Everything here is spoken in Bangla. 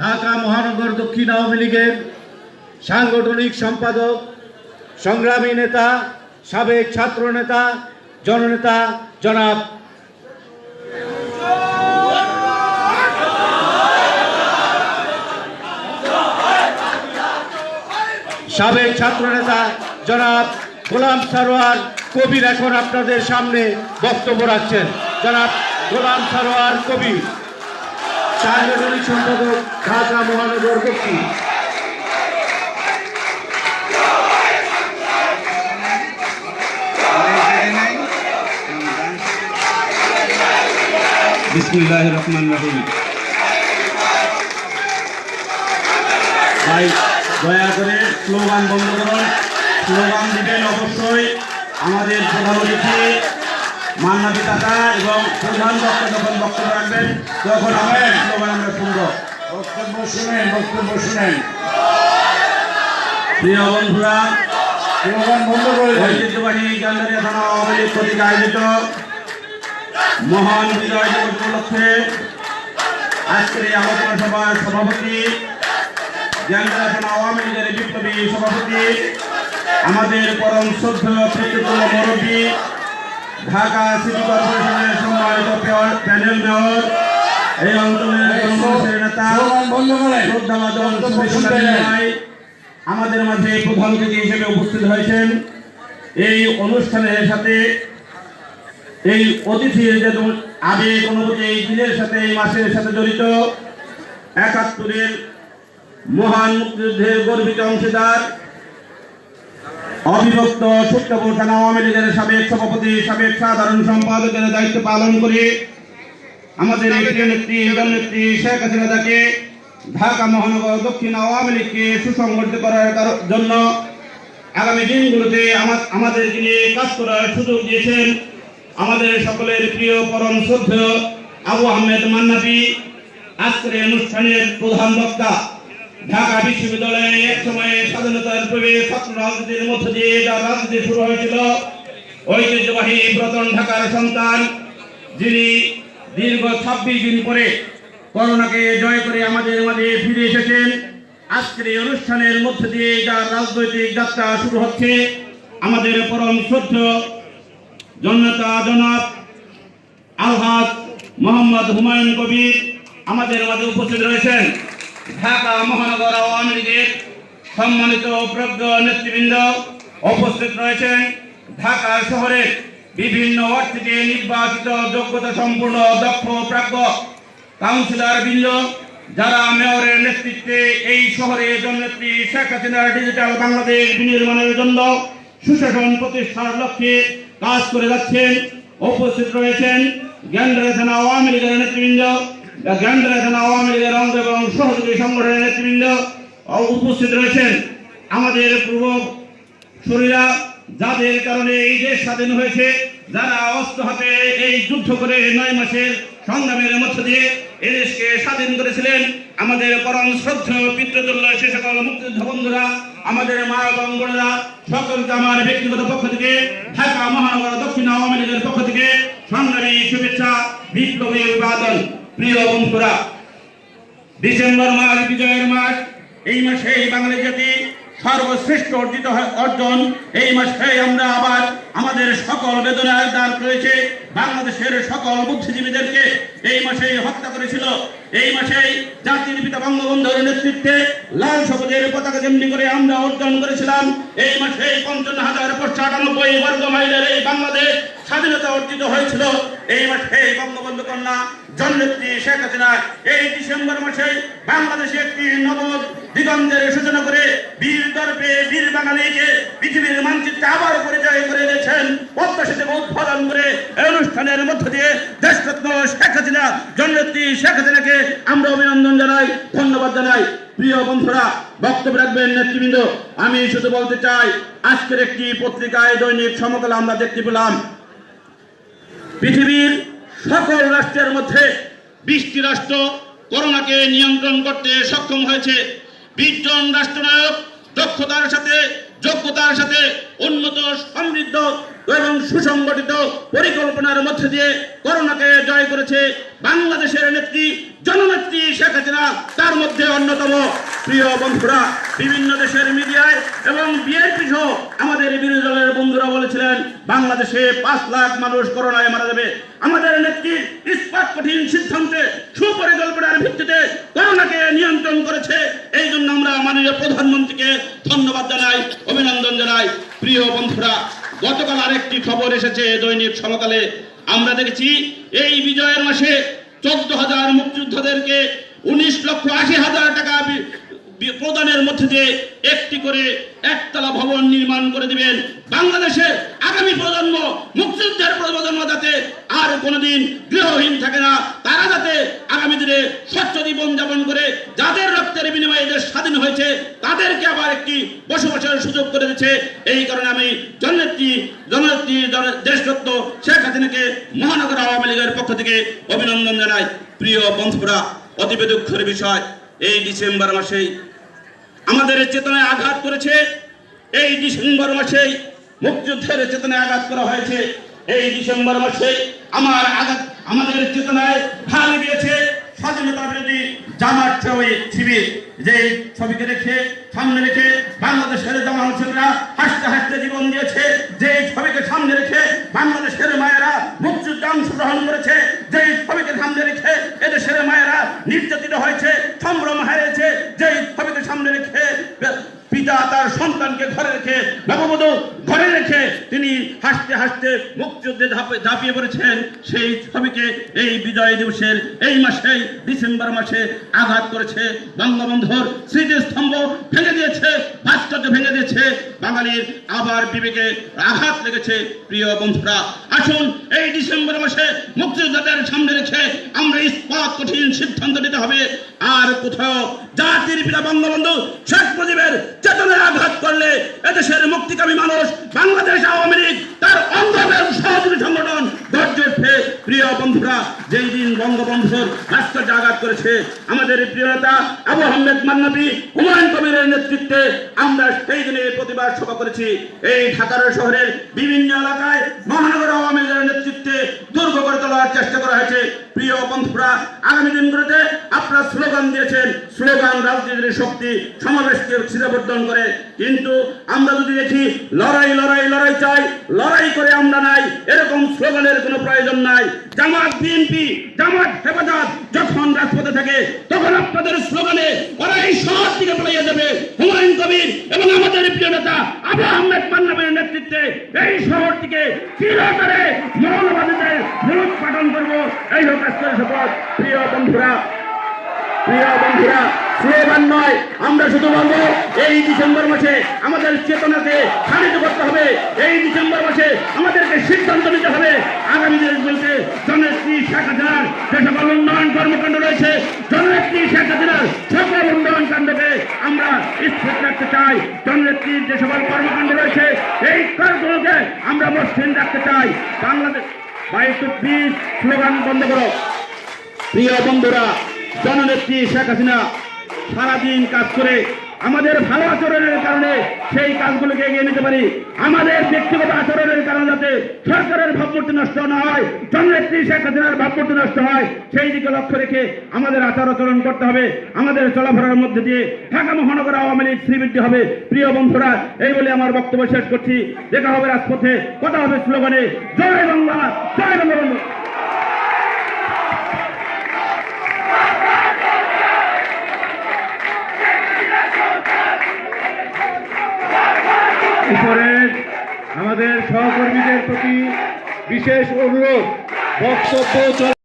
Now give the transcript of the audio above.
ঢাকা মহানগর দক্ষিণ আওয়ামী লীগের সাংগঠনিক সম্পাদক, সংগ্রামী নেতা, সাবেক ছাত্র নেতা জননেতা, জনাব। সাবেক ছাত্রনেতা, জনাব গোলাম সারোয়ার কবির এখন আপনাদের সামনে বক্তব্য রাখছেন। জনাব গোলাম সারোয়ার কবির সাংগঠনিক সম্পাদক ঢাকা মহানগর দক্ষিণ বিসমুল্লাহ রহমান রহিম। ভাই, দয়া করে স্লোগান বন্ধ করুন। স্লোগান দিবেন অবশ্যই আমাদের প্রধান অতিথি মান্নাবি কাকা এবং প্রধান বক্তা যখন বক্তব্য রাখবেন তখন আমাদের স্লোগান আমরা শুনব। বক্তব্য শুনেন বক্তব্য শুনেন। প্রিয় বন্ধুরা ঐতিহ্যবাহী গান্ধারিয়া থানা আওয়ামী লীগ কর্তৃক আয়োজিত মহান বিজয় দিবস উপলক্ষে আজকের এই আলোচনা সভার সভাপতি গান্ধারিয়া থানা আওয়ামী লীগের বিপ্লবী সভাপতি আমাদের পরম শ্রদ্ধেয় পিতৃতুল্য মুরব্বী ঢাকা সিটি কর্পোরেশনের সম্মানিত প্যানেল মেয়র এই অঞ্চলের জনমতের নেতা স্লোগান বন্ধ করেন শ্রদ্ধাভাজন বক্তব্য সুরেশ শুনতে কুমার দেন। রায় আমাদের মাঝে প্রধান অতিথি হিসেবে উপস্থিত হয়েছেন এই অনুষ্ঠানের সাথে এই অতিথির যে আবেগ অনুভূতি এই দিনের সাথে এই মাসের সাথে জড়িত একাত্তরের মহান মুক্তিযুদ্ধের গর্বিত অংশীদার অবিভক্ত সূত্রপুর থানা আওয়ামী লীগের সাবেক সভাপতি, সাবেক সাধারণ সম্পাদকের দায়িত্ব পালন করে। আমাদের প্রিয় নেত্রী নেত্রী শেখ হাসিনা তাকে ঢাকা মহানগর দক্ষিণ আওয়ামী লীগকে সুসংগঠিত করার জন্য আগামী দিনগুলোতে আমাদের যিনি কাজ করার সুযোগ দিয়েছেন, আমাদের সকলের প্রিয় পরম শ্রদ্ধেয় আবু আহমেদ মান্নাবি, আজকের অনুষ্ঠানের প্রধান বক্তা ঢাকা বিশ্ববিদ্যালয়ে এক সময়ে স্বাধীনতার পূর্বে ছাত্র রাজনীতির মধ্য দিয়ে যা রাজনীতি শুরু হয়েছিল, ঐতিহ্যবাহী প্রতন ঢাকার সন্তান, যিনি দীর্ঘ ছাব্বিশ দিন পরে করোনাকে জয় করে আমাদের মাঝে ফিরে এসেছেন। আজকের এই অনুষ্ঠানের মধ্যে দিয়ে যার রাজনৈতিক যাত্রা শুরু হচ্ছে, আমাদের পরম শ্রদ্ধ জনতা জনাব আলহাজ মোহাম্মদ হুমায়ুন কবির আমাদের মাঝে উপস্থিত রয়েছেন। ঢাকা মহানগর আওয়ামী লীগের সম্মানিত প্রজ্ঞ নেতৃবৃন্দ উপস্থিত রয়েছেন। ঢাকা শহরের বিভিন্ন ওয়ার্ড থেকে নির্বাচিত যোগ্যতা সম্পূর্ণ দক্ষ, প্রাজ্ঞ কাউন্সিলর বৃন্দ, যারা মেয়রের নেতৃত্বে এই শহরে জননেত্রী শেখ হাসিনার ডিজিটাল বাংলাদেশ বিনির্মাণের জন্য সুশাসন প্রতিষ্ঠার লক্ষ্যে কাজ করে যাচ্ছেন। উপস্থিত রয়েছেন জ্ঞানদারা থানা আওয়ামী লীগের নেতৃবৃন্দ থানা আওয়ামী লীগের অঙ্গ এবং সহযোগী সংগঠনের নেতৃবৃন্দ উপস্থিত রয়েছেন আমাদের পূর্ব শরীরা যাদের কারণে এই দেশ স্বাধীন হয়েছে, যারা অস্ত্র হাতে এই যুদ্ধ করে নয় মাসের সংগ্রামের মধ্য দিয়ে এই দেশকে স্বাধীন করেছিলেন, আমাদের পরম শ্রদ্ধেয় পিতৃতুল্য সে সকল মুক্তিযুদ্ধ বন্ধুরা, আমাদের মা এবং সকলকে আমার ব্যক্তিগত পক্ষ থেকে, ঢাকা মহানগর দক্ষিণ আওয়ামী লীগের পক্ষ থেকে সংগ্রামী শুভেচ্ছা, বিপ্লবী অভিবাদন প্রিয় বন্ধুরা ডিসেম্বর মাস বিজয়ের মাস এই মাসে বাঙালি জাতি সর্বশ্রেষ্ঠ অর্জিত অর্জন। এই মাসে আমরা আবার আমাদের সকল বেদনার দান করেছে বাংলাদেশের সকল বুদ্ধিজীবীদেরকে। এই মাসেই হত্যা করেছিল। এই মাসেই জাতির পিতা বঙ্গবন্ধুর নেতৃত্বে লাল সবুজের পতাকা যেমনি করে আমরা অর্জন করেছিলাম, এই মাসে পঞ্চান্ন হাজার পাঁচশো আটানব্বই বর্গ মাইলের এই বাংলাদেশ স্বাধীনতা অর্জিত হয়েছিল। এই মাসে বঙ্গবন্ধু কন্যা জননেত্রী শেখ হাসিনা এই ডিসেম্বর মাসে বাংলাদেশে একটি নব দিগন্তের সূচনা করে বীর বাঙালিকে পৃথিবীর মানচিত্রে আবার পরিচয় করে পদ্মা সেতু উদ্বোধন করে এই অনুষ্ঠানের মধ্য দিয়ে দেশরত্ন শেখ হাসিনা, জননেত্রী শেখ হাসিনাকে আমরা অভিনন্দন জানাই, ধন্যবাদ জানাই। প্রিয় বন্ধুরা, বক্তব্য রাখবেন নেতৃবৃন্দ, আমি শুধু বলতে চাই, আজকের একটি পত্রিকায় দৈনিক সমকাল আমরা দেখতে পেলাম, পৃথিবীর সকল রাষ্ট্রের মধ্যে বিশটি রাষ্ট্র করোনাকে নিয়ন্ত্রণ করতে সক্ষম হয়েছে। বিশ জন রাষ্ট্রনায়ক দক্ষতার সাথে, যোগ্যতার সাথে উন্নত, সমৃদ্ধ এবং সুসংগঠিত পরিকল্পনার মধ্যে দিয়ে করোনাকে জয় করেছে বাংলাদেশের নেত্রী, জননেত্রী শেখ হাসিনা। তার মধ্যে অন্যতম প্রিয় বন্ধুরা বিভিন্ন দেশের মিডিয়ায় এবং বিএনপি সহ আমাদের বিরোধী দলের বন্ধুরা বলেছিলেন, বাংলাদেশে পাঁচ লাখ মানুষ করোনায় মারা যাবে। আমাদের ইস্পাত কঠিন সিদ্ধান্তে সুপরিকল্পনার ভিত্তিতে করোনাকে নিয়ন্ত্রণ করেছে। এই জন্য আমরা মাননীয় প্রধানমন্ত্রীকে ধন্যবাদ জানাই, অভিনন্দন জানাই। প্রিয় বন্ধুরা, গতকাল আরেকটি খবর এসেছে দৈনিক সমকালে। আমরা দেখেছি, এই বিজয়ের মাসে চোদ্দ হাজার মুক্তিযোদ্ধাদেরকে উনিশ লক্ষ আশি হাজার টাকা প্রদানের মধ্যে দিয়ে একটি করে একতলা ভবন নির্মাণ করে দিবেন। বাংলাদেশে আগামী প্রজন্ম, মুক্তিযুদ্ধের প্রজন্ম যাতে আর কোনোদিন গৃহহীন থাকে না, তারা যাতে আগামী দিনে স্বচ্ছ জীবন যাপন করে, যাদের রক্তের বিনিময়ে দেশ স্বাধীন হয়েছে, তাদেরকে আবার একটি বসবাসের সুযোগ করে দিচ্ছে। এই কারণে আমি জননেত্রী জননেত্রী, জন- দেশরত্ন শেখ হাসিনাকে মহানগর আওয়ামী লীগের পক্ষ থেকে অভিনন্দন জানাই। প্রিয় বন্ধুরা অতীব দুঃখের বিষয়, এই ডিসেম্বর মাসেই আমাদের চেতনায় আঘাত করেছে। এই ডিসেম্বর মাসে মুক্তিযুদ্ধের চেতনায় আঘাত করা হয়েছে। এই ডিসেম্বর মাসে আমার আঘাত আমাদের চেতনায় ভালো দিয়েছে। স্বাধীনতা বিরোধী জামাত ছবি যে ছবিকে রেখে, সামনে রেখে বাংলাদেশের জামাত রেখে তিনি হাসতে হাসতে মুক্তিযুদ্ধে ঝাঁপিয়ে পড়েছেন। সেই ছবিকে এই বিজয় দিবসের এই মাসেই ডিসেম্বর মাসে আঘাত করেছে বঙ্গবন্ধুর স্মৃতিস্তম্ভ ভেঙে দিয়েছে, ভাস্কর্য ভেঙে দিয়েছে। বাঙালির আবার বিবেকে আঘাত লেগেছে। প্রিয় বন্ধুরা, আসুন এই ডিসেম্বর মাসে মুক্তিযোদ্ধাদের সামনে রেখে আমরা ইস্পাত, কঠিন সিদ্ধান্ত নিতে হবে। আর কোথাও জাতির পিতা বঙ্গবন্ধু শেখ মুজিবের চেতনায় আঘাত করলে এদেশের মুক্তিকামী মানুষ বাংলাদেশ আওয়ামী লীগ, তার অঙ্গনের সহযোগী সংগঠন গর্জে উঠবে প্রিয় বন্ধুরা, যেই দিন বঙ্গবন্ধুর ভাস্কর্য আঘাত করেছে, আমাদের প্রিয় নেতা আবু আহমেদ মান্নাবি, হুমায়ুন কবিরের নেতৃত্বে আমরা সেই দিনে প্রতিবাদ সভা করেছি। এই ঢাকার শহরের বিভিন্ন এলাকায় মহানগর আওয়ামী লীগের নেতৃত্বে দুর্গ করে তোলার চেষ্টা করা হয়েছে। প্রিয় বন্ধুরা, আগামী দিনগুলোতে আপনারা স্লোগান দিয়েছেন, স্লোগান রাজনীতির শক্তি সমাবেশকে ছিদাবর্ধন করে। কিন্তু আমরা যদি দেখি, লড়াই লড়াই লড়াই চাই, লড়াই করে আমরা নাই, এরকম স্লোগানের কোনো প্রয়োজন নাই। জামাত বিএনপি, জামাত হেফাজত যখন রাজপথে থাকে, তখন আপনাদের স্লোগানে ওরা এই শহর থেকে পালিয়ে যাবে। হুমায়ুন কবির এবং আমাদের প্রিয় নেতা আবু আহমেদ মান্নাবের নেতৃত্বে এই শহরটিকে চিরতরে মৌলবাদীদের মূলত পাঠন করব। এই হোক আজকের শপথ। প্রিয় বন্ধুরা প্রিয় বন্ধুরা স্লোগান নয়, আমরা শুধু এই ডিসেম্বর মাসে আমাদের চেতনাকে শানিত করতে হবে। এই ডিসেম্বর মাসে আমাদেরকে সিদ্ধান্ত নিতে হবে। আগামী দিন বলতে জননেত্রী শেখ হাসিনার যে সকল রয়েছে, জননেত্রী শেখ হাসিনার সকল উন্নয়ন কাণ্ডকে আমরা স্থির রাখতে চাই। জননেত্রীর যে সকল কর্মকাণ্ড রয়েছে, এই কাজগুলোকে আমরা মসৃণ রাখতে চাই। বাংলাদেশ বাইশ স্লোগান বন্ধ করো। প্রিয় বন্ধুরা জননেত্রী শেখ হাসিনা সারাদিন কাজ করে আমাদের ভালো আচরণের কারণে সেই কাজগুলোকে এগিয়ে নিতে পারি। আমাদের ব্যক্তিগত আচরণের কারণে যাতে সরকারের ভাবমূর্তি নষ্ট না হয়, জননেত্রী শেখ হাসিনার ভাবমূর্তি নষ্ট হয়, সেই দিকে লক্ষ্য রেখে আমাদের আচার আচরণ করতে হবে। আমাদের চলাফেরার মধ্যে দিয়ে ঢাকা মহানগর আওয়ামী লীগ শ্রীবৃদ্ধি হবে। প্রিয় বন্ধুরা, এই বলে আমার বক্তব্য শেষ করছি। দেখা হবে রাজপথে, কথা হবে স্লোগানে। জয় বাংলা, জয় বঙ্গবন্ধু বিশেষ অনুরোধ বক্তব্য